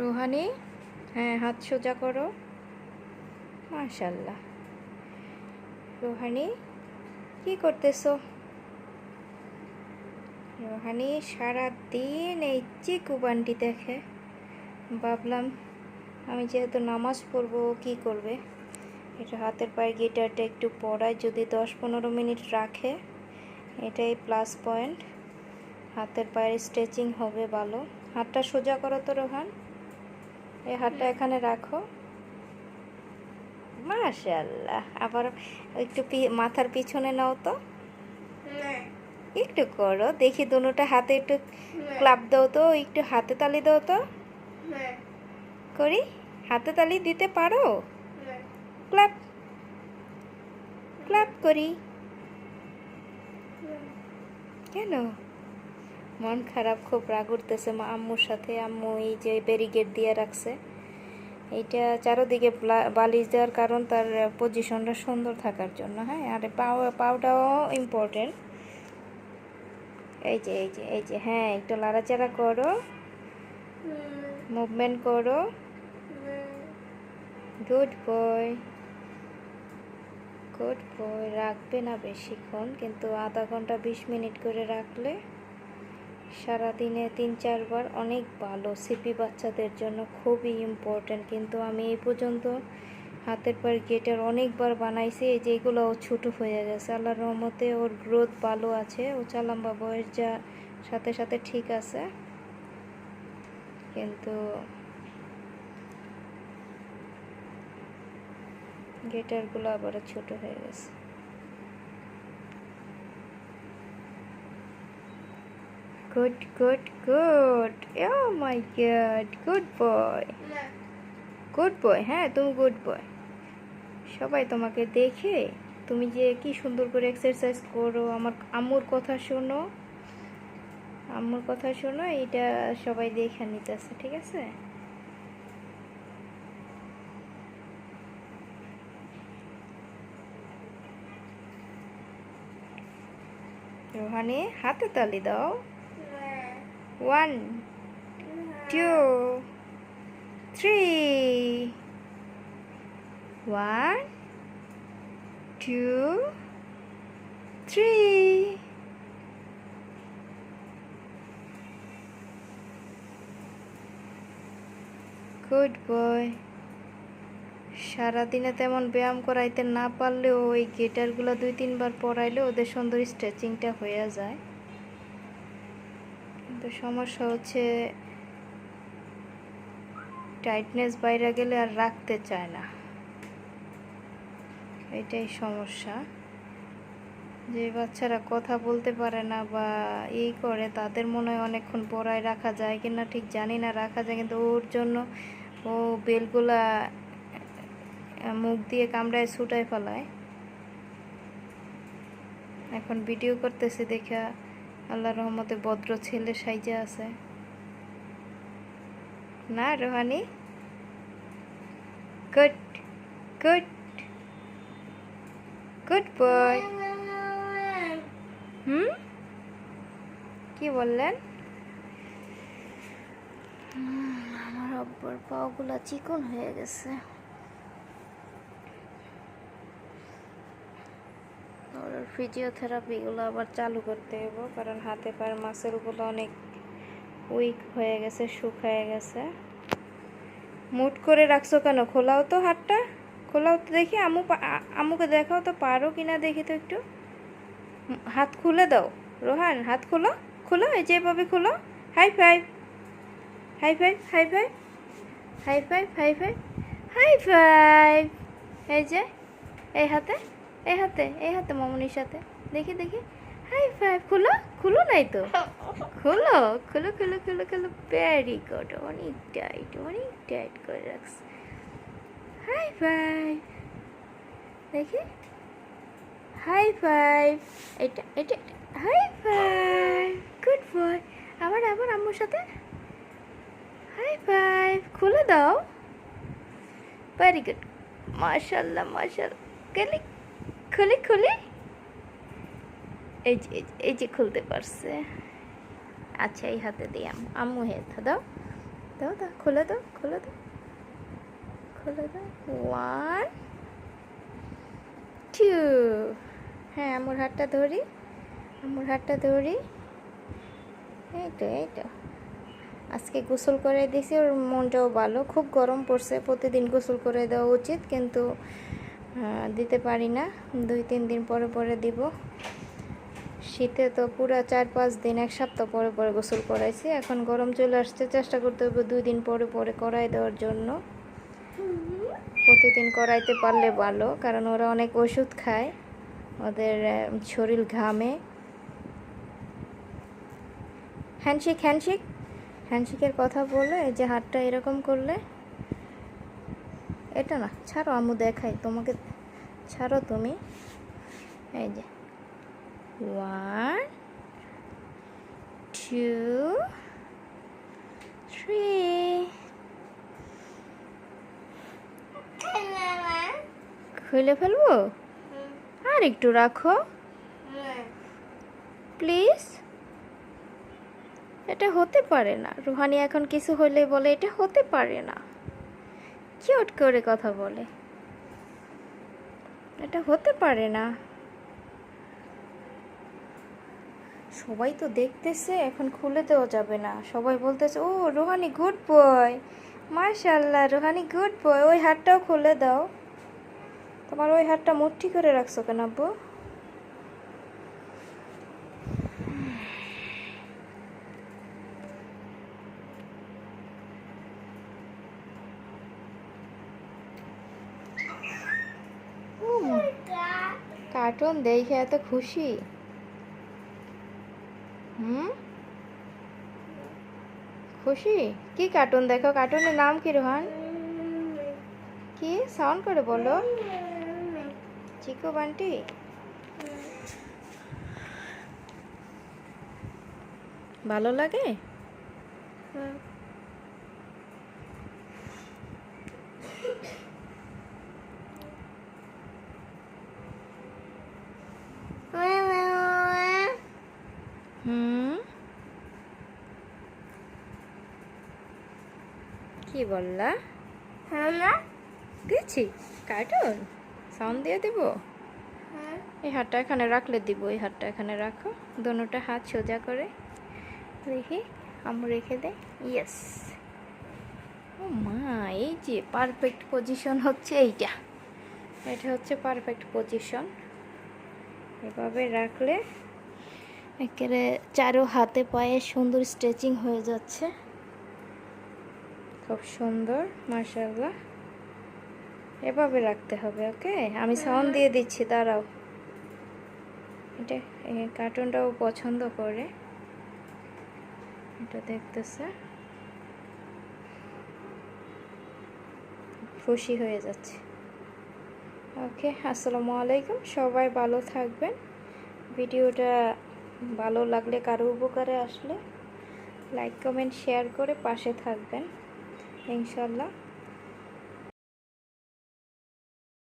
রোহানি হ্যাঁ হাত সোজা করো। মাশাল্লাহ রোহানি, কি করতেছো? রোহানি সারা দিন এই চিকু বান্টি দেখে। ভাবলাম, আমি যেহেতু নামাজ পড়ব কী করবে? এটা হাতের পায়ের গিটারটা একটু পড়ায় যদি দশ পনেরো মিনিট রাখে, এটাই প্লাস পয়েন্ট হাতের পায়ের স্ট্রেচিং হবে ভালো। হাতটা সোজা করো তো রোহান। এই হাতটা এখানে রাখো। মাশাল্লাহ আবার একটু মাথার পিছনে নাও তো। একটু করো দেখি দুটোটা হাতে একটু ক্লাব দাও তো একটু হাতে তালি দাও তো। করি? হাতে তালি দিতে পারো? ক্লাব। ক্লাব করি। কেন? মন খারাপ, খুব রাগ উঠতেছে মা আম্মুর সাথে। আম্মু এই যে ব্যারিকেড দিয়ে রাখছে। এইটা চারোদিকে বালিশ দেওয়ার কারণ তার পজিশনটা সুন্দর থাকার জন্য হ্যাঁ? আর পাও, পাওটাও ইম্পর্টেন্ট এই যে এই যে এই যে হ্যাঁ একটু লাড়াচাড়া করো। মুভমেন্ট করো। গুড বয় গুড বয় রাখবে না বেশিক্ষণ, কিন্তু আধা ঘণ্টা বিশ মিনিট করে রাখলে সারাদিনে তিন চারবার অনেক ভালো সিপি বাচ্চাদের জন্য খুবই ইম্পর্ট্যান্ট কিন্তু আমি এই পর্যন্ত হাতের পায়ের গেটার অনেকবার বানাইছি, এই যে এগুলো ও ছোটো হয়ে গেছে। আল্লাহর রহমতে ওর গ্রোথ ভালো আছে। ও চালাম্বা বয়স যা সাথে সাথে ঠিক আছে। কিন্তু গেটারগুলো আবার ছোট হয়ে গেছে। Good good good oh my God good boy good boy হ্যাঁ তুমি গুড বয় সবাই তোমাকে দেখে তুমি যে কি সুন্দর করে এক্সারসাইজ করো, আমার আম্মুর কথা শোনো। আম্মুর কথা শোনো এটা সবাই দেখে নিতেছে, ঠিক আছে? রোহানি, হাতে তালি দাও। One two three one two three good boy সারাদিনে তেমন ব্যায়াম করাইতে না পারলেও ওই গিটারগুলো দুই তিনবার পরাইলে ওদের সুন্দর স্ট্রেচিংটা হয়ে যায়। কিন্তু সমস্যা হচ্ছে টাইটনেস বাইরে গেলে আর রাখতে চায় না। এটাই সমস্যা। যে বাচ্চারা কথা বলতে পারে না বা এই করে, তাদের মনে হয় অনেকক্ষণ পড়ায় রাখা যায় কিনা ঠিক জানি না, রাখা যায়, কিন্তু ওর জন্য ও বেলগুলা মুখ দিয়ে কামড়ায় ছুটায় ফেলায়। এখন ভিডিও করতেছি দেখা আল্লাহ রহমতে ভদ্র ছেলে সাইজে আছে। না, Rohani? Good good good boy. হুম? কি বললেন? আমার আব্বার পাগুলা চিকন হয়ে গেছে। ফিজিওথেরাপিগুলো আবার চালু করতে হবে কারণ হাতে পায়ের মাসেলগুলো অনেক উইক হয়ে গেছে শুকায় গেছে। মুট করে রাখছো কেন? খোলাও তো হাতটা, খোলাও তো দেখি, আমু আমুকে দেখাও তো পারো কিনা দেখি তো একটু। হাত খুলে দাও। রোহান, হাত খোলো খোলো, এই যেভাবে খোলো। High five high five high five high five high five high five এই যে, এই হাতে। এই হাতে এই হাতে মামুনির সাথে। দেখি দেখি। হাই ফাইভ খুলো খুলো নাই তো? খুলো খুলো খুলো খুলো খুলো। ভেরি গুড অনেক টাইট অনেক টাইট করে রাখছে। হাই ফাইভ দেখি। হাই ফাইভ এটা এটা হাই ফাইভ গুড বয় আবার আবার আম্মুর সাথে? হাই ফাইভ খুলে দাও। ভেরি গুড মাশাল্লাহ মাশাল্লাহ। খুলি খুলি খুলি। এই যে, এই যে- খুলতে পারছে। আচ্ছা এই হাতে দিই আম্মু হেথা দাও। দাও দাও, খুলে দাও খুলে দাও। খুলে দাও। One, two. হ্যাঁ আমার হাতটা ধরি। আমার হাতটা ধরি। এই তো এই তো। আজকে গোসল করে দিয়েছি, ওর মনটাও ভালো। খুব গরম পড়ছে, প্রতিদিন গোসল করে দেওয়া উচিত, কিন্তু দিতে পারি না। দুই, তিন দিন পরে পরে দিব। শীতে তো পুরো চার, পাঁচ দিন, এক সপ্তাহ পরে পরে গোসল করাইছি। এখন গরম চলে আসছে, চেষ্টা করতে হবে দুই দিন পরে পরে করাই দেওয়ার জন্য। প্রতিদিন করাইতে পারলে ভালো, কারণ ওরা অনেক ওষুধ খায়। ওদের শরীর ঘামে। Handshake handshake. হ্যান্ডশেকের কথা বলে, যে হাতটা এরকম করলে এটা না ছাড়ো আম্মু দেখাই তোমাকে ছাড়ো তুমি। এই যে ওয়ান টু থ্রি খুলে ফেলব? আর একটু রাখো। প্লিজ। এটা হতে পারে না। রুহানি এখন কিছু হলে বলে এটা হতে পারে না। কিউট করে কথা বলে। এটা হতে পারে না। সবাই তো দেখতেছে, এখন খুলে দেওয়া যাবে না। সবাই বলতেছে, ও, রোহানি গুড বয় মার্শাল্লাহ রোহানি গুড বয় ওই হাতটাও খুলে দাও। তোমার ওই হাতটা মুঠি করে রাখছো কেন আব্বু? কার্টুন দেখে এত খুশি? হুম? খুশি? কি কার্টুন দেখো? কার্টুনের নাম কি, রোহান? কি? সাউন্ড করে বলো। চিকু বান্টি? ভালো লাগে? হুম কি বললা? দিচ্ছি কার্টুন? সাউন্ড দিয়ে দিব? এই হাতটা এখানে রাখলে দিব এই হাতটা এখানে রাখো। দোনোটা হাত সোজা করে। দেখি আমি রেখে দে। ইয়েস ও মা এই যে পারফেক্ট পজিশন হচ্ছে এইটা। এটা হচ্ছে পারফেক্ট পজিশন এভাবে রাখলে একেবারে চারো হাতে পায়ে সুন্দর স্ট্রেচিং হয়ে যাচ্ছে। খুব সুন্দর মার্শাল্লাহ এভাবে রাখতে হবে, ওকে? আমি সাউন্ড দিয়ে দিচ্ছি, দাঁড়াও। এটা কার্টুনটাও পছন্দ করে। এটা দেখতেছে। খুশি হয়ে যাচ্ছে। ওকে, আসসালামু আলাইকুম। সবাই ভালো থাকবেন। ভিডিওটা ভালো লাগলে, কারও উপকারে আসলে লাইক, কমেন্ট, শেয়ার করে পাশে থাকবেন। ইনশাল্লাহ